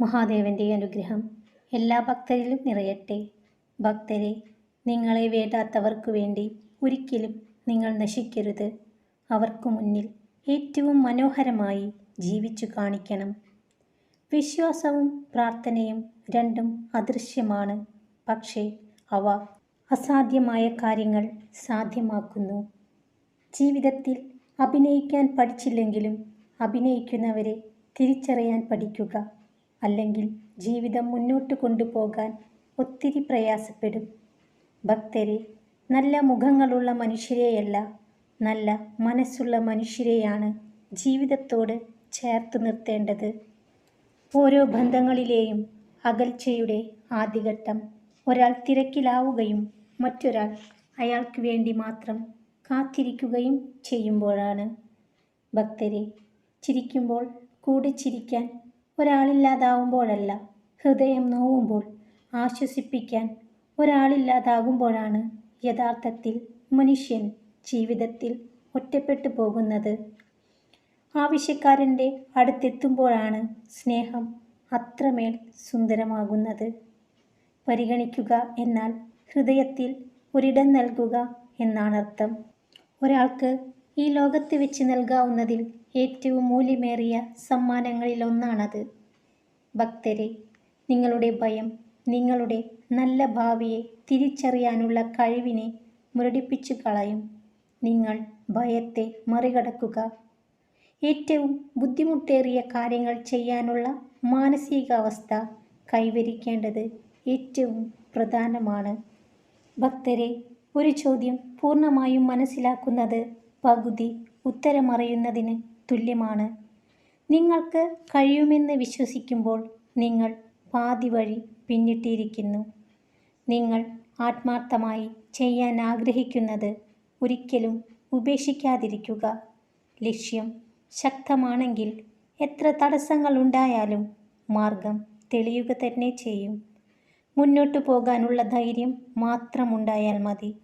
മഹാദേവന്റെ അനുഗ്രഹം എല്ലാ ഭക്തരിലും നിറയട്ടെ. ഭക്തരെ നിങ്ങളെ വേണ്ടാത്തവർക്കു വേണ്ടി ഒരിക്കലും നിങ്ങൾ നശിക്കരുത്. അവർക്കു മുന്നിൽ ഏറ്റവും മനോഹരമായി ജീവിച്ചു കാണിക്കണം. വിശ്വാസവും പ്രാർത്ഥനയും രണ്ടും അദൃശ്യമാണ്. പക്ഷേ അവ അസാധ്യമായ കാര്യങ്ങൾ സാധ്യമാക്കുന്നു. ജീവിതത്തിൽ അഭിനയിക്കാൻ പഠിച്ചില്ലെങ്കിലും അഭിനയിക്കുന്നവരെ തിരിച്ചറിയാൻ പഠിക്കുക. അല്ലെങ്കിൽ ജീവിതം മുന്നോട്ട് കൊണ്ടുപോകാൻ ഒത്തിരി പ്രയാസപ്പെടും. ഭക്തരെ നല്ല മുഖങ്ങളുള്ള മനുഷ്യരെയല്ല നല്ല മനസ്സുള്ള മനുഷ്യരെയാണ് ജീവിതത്തോട് ചേർത്ത് നിർത്തേണ്ടത്. ഓരോ ബന്ധങ്ങളിലെയും അകൽച്ചയുടെ ആദ്യഘട്ടം ഒരാൾ തിരക്കിലാവുകയും മറ്റൊരാൾ അയാൾക്ക് വേണ്ടി മാത്രം കാത്തിരിക്കുകയും ചെയ്യുമ്പോഴാണ്. ഭക്തരെ ചിരിക്കുമ്പോൾ കൂടെ ചിരിക്കാൻ ഒരാളില്ലാതാവുമ്പോഴല്ല ഹൃദയം നോവുമ്പോൾ ആശ്വസിപ്പിക്കാൻ ഒരാളില്ലാതാകുമ്പോഴാണ് യഥാർത്ഥത്തിൽ മനുഷ്യൻ ജീവിതത്തിൽ ഒറ്റപ്പെട്ടു പോകുന്നത്. ആവശ്യക്കാരന്റെ അടുത്തെത്തുമ്പോഴാണ് സ്നേഹം അത്രമേൽ സുന്ദരമാകുന്നത്. പരിഗണിക്കുക എന്നാൽ ഹൃദയത്തിൽ ഒരിടം നൽകുക എന്നാണർത്ഥം. ഒരാൾക്ക് ഈ ലോകത്ത് വെച്ച് നൽകാവുന്നതിൽ ഏറ്റവും മൂല്യമേറിയ സമ്മാനങ്ങളിലൊന്നാണത് ഭക്തരെ നിങ്ങളുടെ ഭയം നിങ്ങളുടെ നല്ല ഭാവിയെ തിരിച്ചറിയാനുള്ള കഴിവിനെ മുരടിപ്പിച്ചു കളയും. നിങ്ങൾ ഭയത്തെ മറികടക്കുക. ഏറ്റവും ബുദ്ധിമുട്ടേറിയ കാര്യങ്ങൾ ചെയ്യാനുള്ള മാനസികാവസ്ഥ കൈവരിക്കേണ്ടത് ഏറ്റവും പ്രധാനമാണ്. ഭക്തരെ ഒരു ചോദ്യം പൂർണമായും മനസ്സിലാക്കുന്നത് പകുതി ഉത്തരമറിയുന്നതിന് തുല്യമാണ്. നിങ്ങൾക്ക് കഴിയുമെന്ന് വിശ്വസിക്കുമ്പോൾ നിങ്ങൾ പാതി വഴി പിന്നിട്ടിരിക്കുന്നു. നിങ്ങൾ ആത്മാർത്ഥമായി ചെയ്യാൻ ആഗ്രഹിക്കുന്നത് ഒരിക്കലും ഉപേക്ഷിക്കാതിരിക്കുക. ലക്ഷ്യം ശക്തമാണെങ്കിൽ എത്ര തടസ്സങ്ങൾ ഉണ്ടായാലും മാർഗം തെളിയുക തന്നെ ചെയ്യും. മുന്നോട്ടു പോകാനുള്ള ധൈര്യം മാത്രമുണ്ടായാൽ മതി.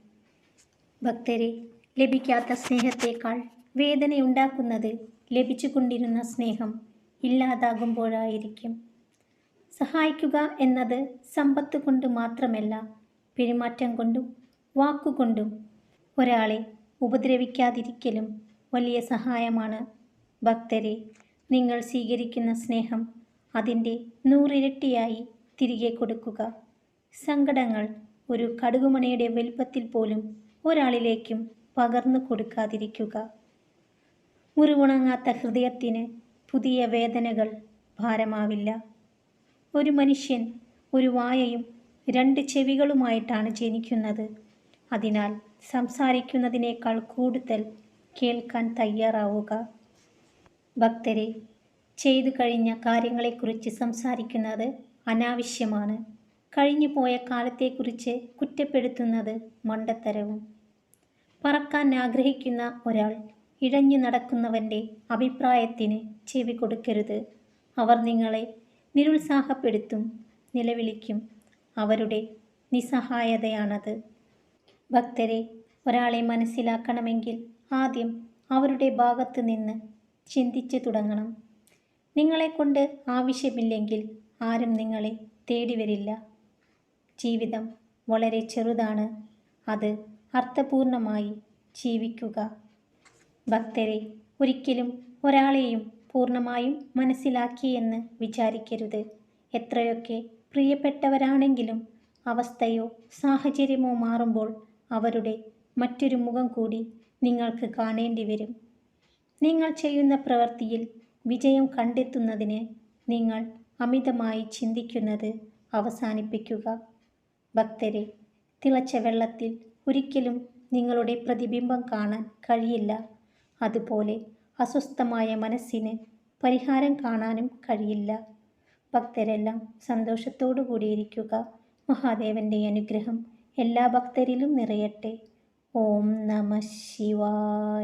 ഭക്തരെ ലഭിക്കാത്ത സ്നേഹത്തേക്കാൾ വേദനയുണ്ടാക്കുന്നത് ലഭിച്ചുകൊണ്ടിരുന്ന സ്നേഹം ഇല്ലാതാകുമ്പോഴായിരിക്കും. സഹായിക്കുക എന്നത് സമ്പത്ത് കൊണ്ട് മാത്രമല്ല പെരുമാറ്റം കൊണ്ടും വാക്കുകൊണ്ടും ഒരാളെ ഉപദ്രവിക്കാതിരിക്കലും വലിയ സഹായമാണ്. ഭക്തരെ നിങ്ങൾ സ്വീകരിക്കുന്ന സ്നേഹം അതിന്റെ നൂറിരട്ടിയായി തിരികെ കൊടുക്കുക. സങ്കടങ്ങൾ ഒരു കടുകുമണിയുടെ വലുപ്പത്തിൽ പോലും ഒരാളിലേക്കും പകർന്നു കൊടുക്കാതിരിക്കുക. മുറിവുണങ്ങാത്ത ഹൃദയത്തിന് പുതിയ വേദനകൾ ഭാരമാവില്ല. ഒരു മനുഷ്യൻ ഒരു വായയും രണ്ട് ചെവികളുമായിട്ടാണ് ജനിക്കുന്നത്. അതിനാൽ സംസാരിക്കുന്നതിനേക്കാൾ കൂടുതൽ കേൾക്കാൻ തയ്യാറാവുക. ഭക്തരെ ചെയ്തു കഴിഞ്ഞ കാര്യങ്ങളെക്കുറിച്ച് സംസാരിക്കുന്നത് അനാവശ്യമാണ്. കഴിഞ്ഞു പോയ കാലത്തെക്കുറിച്ച് കുറ്റപ്പെടുത്തുന്നത് മണ്ടത്തരവും പറക്കാൻ ആഗ്രഹിക്കുന്ന ഒരാൾ ഇഴഞ്ഞു നടക്കുന്നവന്റെ അഭിപ്രായത്തിന് ചെവി കൊടുക്കരുത്. അവർ നിങ്ങളെ നിരുത്സാഹപ്പെടുത്തും നിലവിളിക്കും. അവരുടെ നിസ്സഹായതയാണത്. ഭക്തരെ ഒരാളെ മനസ്സിലാക്കണമെങ്കിൽ ആദ്യം അവരുടെ ഭാഗത്ത് നിന്ന് ചിന്തിച്ചു തുടങ്ങണം. നിങ്ങളെക്കൊണ്ട് ആവശ്യമില്ലെങ്കിൽ ആരും നിങ്ങളെ തേടി വരില്ല ജീവിതം വളരെ ചെറുതാണ്. അത് അർത്ഥപൂർണമായി ജീവിക്കുക. ഭക്തരെ ഒരിക്കലും ഒരാളെയും പൂർണമായും മനസ്സിലാക്കിയെന്ന് വിചാരിക്കരുത്. എത്രയൊക്കെ പ്രിയപ്പെട്ടവരാണെങ്കിലും അവസ്ഥയോ സാഹചര്യമോ മാറുമ്പോൾ അവരുടെ മറ്റൊരു മുഖം കൂടി നിങ്ങൾക്ക് കാണേണ്ടി വരും. നിങ്ങൾ ചെയ്യുന്ന പ്രവൃത്തിയിൽ വിജയം കണ്ടെത്തുന്നതിന് നിങ്ങൾ അമിതമായി ചിന്തിക്കുന്നത് അവസാനിപ്പിക്കുക. ഭക്തരെ തിളച്ച വെള്ളത്തിൽ ഒരിക്കലും നിങ്ങളുടെ പ്രതിബിംബം കാണാൻ കഴിയില്ല. അതുപോലെ അസ്വസ്ഥമായ മനസ്സിന് പരിഹാരം കാണാനും കഴിയില്ല. ഭക്തരെല്ലാം സന്തോഷത്തോടു കൂടിയിരിക്കുക. മഹാദേവന്റെ അനുഗ്രഹം എല്ലാ ഭക്തരിലും നിറയട്ടെ. ഓം നമ ശിവായ.